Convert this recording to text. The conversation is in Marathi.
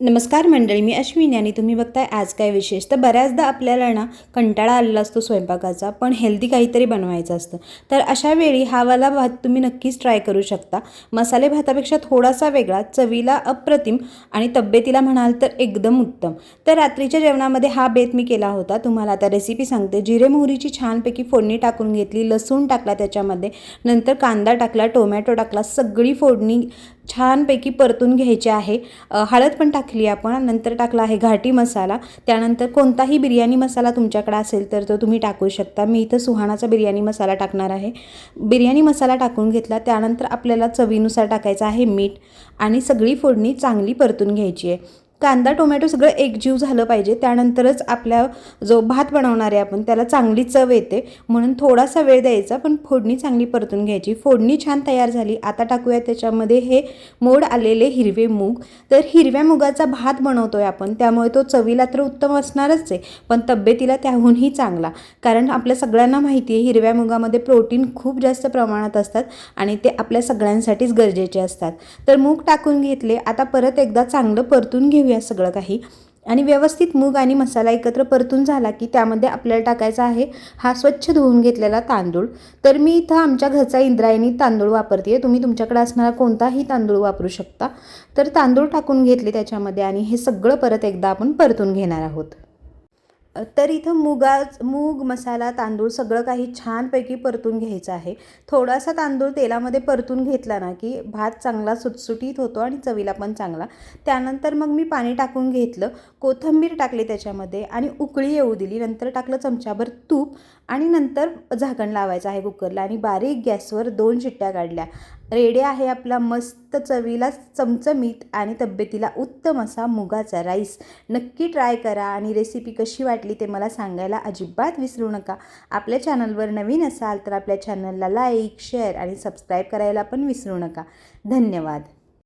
नमस्कार मंडळी मी अश्विनी आणि तुम्ही बघताय आज काय विशेष? तर बऱ्याचदा आपल्याला ना कंटाळा आलेला असतो स्वयंपाकाचा पण हेल्दी काहीतरी बनवायचं असतं. तर अशा वेळी हा वाला भात तुम्ही नक्कीच ट्राय करू शकता. मसाले भातापेक्षा थोडासा वेगळा चवीला अप्रतिम आणि तब्येतीला म्हणाल तर एकदम उत्तम. तर रात्रीच्या जेवणामध्ये हा बेत मी केला होता. तुम्हाला आता रेसिपी सांगते. जिरे मोहरीची छानपैकी फोडणी टाकून घेतली लसूण टाकला त्याच्यामध्ये नंतर कांदा टाकला टोमॅटो टाकला सगळी फोडणी छानपैकी परतून घ्यायची आहे. हळद पण टाकली आपण नंतर टाकला आहे घाटी मसाला. त्यानंतर कोणताही बिर्याणी मसाला तुमच्याकडे असेल तर तो तुम्ही टाकू शकता. मी इथं सुहाणाचा बिर्याणी मसाला टाकणार आहे. बिर्याणी मसाला टाकून घेतला त्यानंतर आपल्याला चवीनुसार टाकायचं आहे मीठ आणि सगळी फोडणी चांगली परतून घ्यायची आहे. कांदा टोमॅटो सगळं एकजीव झालं पाहिजे. त्यानंतरच आपल्या जो भात बनवणार आहे आपण त्याला चांगली चव येते. म्हणून थोडासा वेळ द्यायचा पण फोडणी चांगली परतून घ्यायची. फोडणी छान तयार झाली. आता टाकूया त्याच्यामध्ये हे मोड आलेले हिरवे मूग. तर हिरव्या मुगाचा भात बनवतोय आपण. त्यामुळे तो चवीला तर उत्तम असणारच आहे पण तब्येतीला त्याहूनही चांगला. कारण आपल्या सगळ्यांना माहिती आहे हिरव्या मुगामध्ये प्रोटीन खूप जास्त प्रमाणात असतात आणि ते आपल्या सगळ्यांसाठीच गरजेचे असतात. तर मूग टाकून घेतले. आता परत एकदा चांगलं परतून घेऊ घेऊया सगळं काही. आणि व्यवस्थित मूग आणि मसाला एकत्र परतून झाला की त्यामध्ये आपल्याला टाकायचा आहे हा स्वच्छ धुवून घेतलेला तांदूळ. तर मी इथं आमच्या घरचा इंद्रायणी तांदूळ वापरते आहे तुम्ही तुमच्याकडे असणारा कोणताही तांदूळ वापरू शकता. तर तांदूळ टाकून घेतले त्याच्यामध्ये आणि हे सगळं परत एकदा आपण परतून घेणार आहोत. तर इथं मुगाच मूग मसाला तांदूळ सगळं काही छानपैकी परतून घ्यायचं आहे. थोडासा तांदूळ तेलामध्ये परतून घेतला ना की भात चांगला सुटसुटीत होतो आणि चवीला पण चांगला. त्यानंतर मग मी पाणी टाकून घेतलं कोथिंबीर टाकली त्याच्यामध्ये आणि उकळी येऊ दिली नंतर टाकलं चमच्याभर तूप आणि नंतर झाकण लावायचं आहे कुकरला आणि बारीक गॅसवर दोन शिट्ट्या काढल्या. रेडी आहे आपला मस्त चवीला चमचमीत आणि तब्येतीला उत्तम असा मुगाचा राईस. नक्की ट्राय करा आणि रेसिपी कशी वाटली ते मला सांगायला अजिबात विसरू नका. आपल्या चॅनलवर नवीन असाल तर आपल्या चॅनलला लाईक शेअर आणि सबस्क्राईब करायला पण विसरू नका. धन्यवाद.